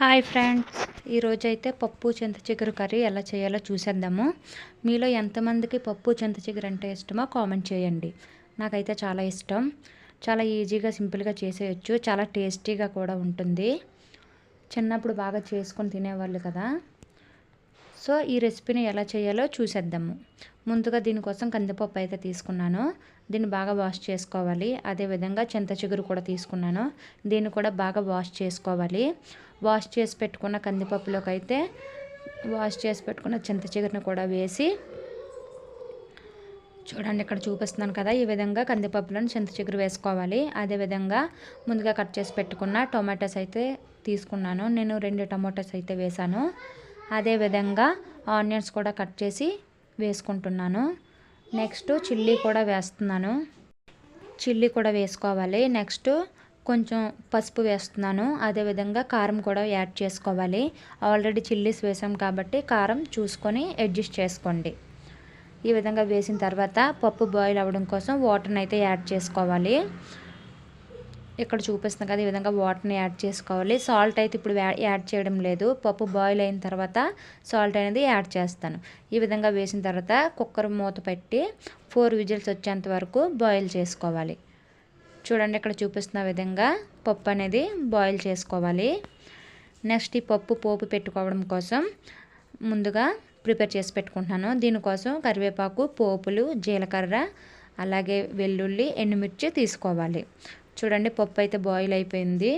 Hi friends. ఈరోజు అయితే పప్పు చింత చిగురు కర్రీ ఎలా చేయాలో చూసేద్దాము. మీలో ఎంతమందికి పప్పు చింత చిగురు అంటే ఇష్టమో కామెంట్ చేయండి. నాకైతే చాలా ఇష్టం. చాలా ఈజీగా సింపుల్గా చేసేయచ్చు. చాలా టేస్టీగా కూడా ఉంటుంది. చిన్నప్పుడు బాగా చేసుకొని తినేవాళ్ళు కదా. సో ఈ రెసిపీని ఎలా చేయాలో చూసేద్దాము. ముందుగా దీనికోసం కందిపప్పు అయితే తీసుకున్నాను. దీన్ని బాగా వాష్ చేసుకోవాలి. అదేవిధంగా చింత చిగురు కూడా తీసుకున్నాను. దీన్ని కూడా బాగా వాష్ చేసుకోవాలి. వాష్ చేసి పెట్టుకున్న కందిపప్పులోకి అయితే వాష్ చేసి పెట్టుకున్న చింత చిగురుని కూడా వేసి చూడండి ఇక్కడ చూపిస్తున్నాను కదా ఈ విధంగా కందిపప్పులను చింత చిగురు వేసుకోవాలి. అదేవిధంగా ముందుగా కట్ చేసి పెట్టుకున్న టొమాటోస్ అయితే తీసుకున్నాను. నేను రెండు టమాటోస్ అయితే వేసాను అదేవిధంగా ఆనియన్స్ కూడా కట్ చేసి వేసుకుంటున్నాను. నెక్స్ట్ చిల్లీ కూడా వేస్తున్నాను. చిల్లీ కూడా వేసుకోవాలి. నెక్స్ట్ కొంచెం పసుపు వేస్తున్నాను. అదేవిధంగా కారం కూడా యాడ్ చేసుకోవాలి. ఆల్రెడీ చిల్లీస్ వేసాం కాబట్టి కారం చూసుకొని అడ్జస్ట్ చేసుకోండి. ఈ విధంగా వేసిన తర్వాత పప్పు బాయిల్ అవ్వడం కోసం వాటర్ని అయితే యాడ్ చేసుకోవాలి. ఇక్కడ చూపిస్తుంది కదా ఈ విధంగా వాటర్ని యాడ్ చేసుకోవాలి. సాల్ట్ అయితే ఇప్పుడు యాడ్ చేయడం లేదు. పప్పు బాయిల్ అయిన తర్వాత సాల్ట్ అనేది యాడ్ చేస్తాను. ఈ విధంగా వేసిన తర్వాత కుక్కర్ మూత పెట్టి ఫోర్ విజిల్స్ వచ్చేంత వరకు బాయిల్ చేసుకోవాలి. చూడండి ఇక్కడ చూపిస్తున్న విధంగా పప్పు అనేది బాయిల్ చేసుకోవాలి. నెక్స్ట్ ఈ పప్పు పోపు పెట్టుకోవడం కోసం ముందుగా ప్రిపేర్ చేసి పెట్టుకుంటున్నాను. దీనికోసం కరివేపాకు పోపులు జీలకర్ర అలాగే వెల్లుల్లి ఎండుమిర్చి తీసుకోవాలి. చూడండి పప్పు అయితే బాయిల్ అయిపోయింది.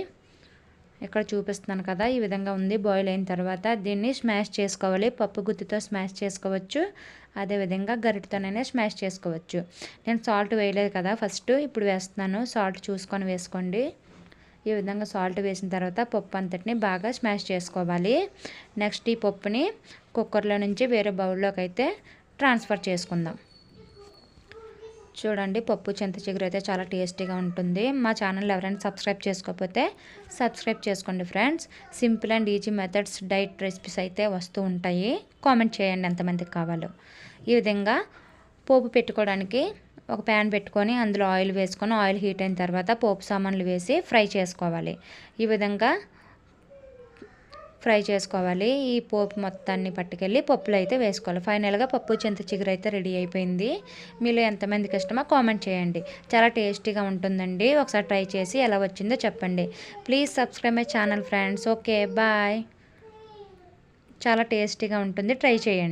ఇక్కడ చూపిస్తున్నాను కదా ఈ విధంగా ఉంది బాయిల్ అయిన తర్వాత దీన్ని స్మాష్ చేసుకోవాలి. పప్పు గుత్తితో స్మాష్ చేసుకోవచ్చు. అదేవిధంగా గరిటతోనైనా స్మాష్ చేసుకోవచ్చు. నేను సాల్ట్ వేయలేదు కదా ఫస్ట్ ఇప్పుడు వేస్తున్నాను. సాల్ట్ చూసుకొని వేసుకోండి. ఈ విధంగా సాల్ట్ వేసిన తర్వాత పప్పు అంతటిని బాగా స్మాష్ చేసుకోవాలి. నెక్స్ట్ ఈ పప్పుని కుక్కర్లో నుంచి వేరే బౌల్లోకి అయితే ట్రాన్స్ఫర్ చేసుకుందాం. చూడండి పప్పు చింత చిగురు అయితే చాలా టేస్టీగా ఉంటుంది. మా ఛానల్ ఎవరైనా సబ్స్క్రైబ్ చేసుకోకపోతే సబ్స్క్రైబ్ చేసుకోండి friends. Simple and easy methods diet recipes అయితే వస్తూ ఉంటాయి. కామెంట్ చేయండి ఎంతమందికి కావాలో. ఈ విధంగా పోపు పెట్టుకోవడానికి ఒక ప్యాన్ పెట్టుకొని అందులో ఆయిల్ వేసుకొని ఆయిల్ హీట్ అయిన తర్వాత పోపు సామాన్లు వేసి ఫ్రై చేసుకోవాలి. ఈ విధంగా ఫ్రై చేసుకోవాలి. ఈ పోపు మొత్తాన్ని పట్టుకెళ్ళి పప్పులు అయితే వేసుకోవాలి. ఫైనల్గా పప్పు చింత చిగురు అయితే రెడీ అయిపోయింది. మీలో ఎంతమందికి ఇష్టమో కామెంట్ చేయండి. చాలా టేస్టీగా ఉంటుందండి. ఒకసారి ట్రై చేసి ఎలా వచ్చిందో చెప్పండి. Please subscribe my channel friends. Okay bye. చాలా టేస్టీగా ఉంటుంది. ట్రై చేయండి.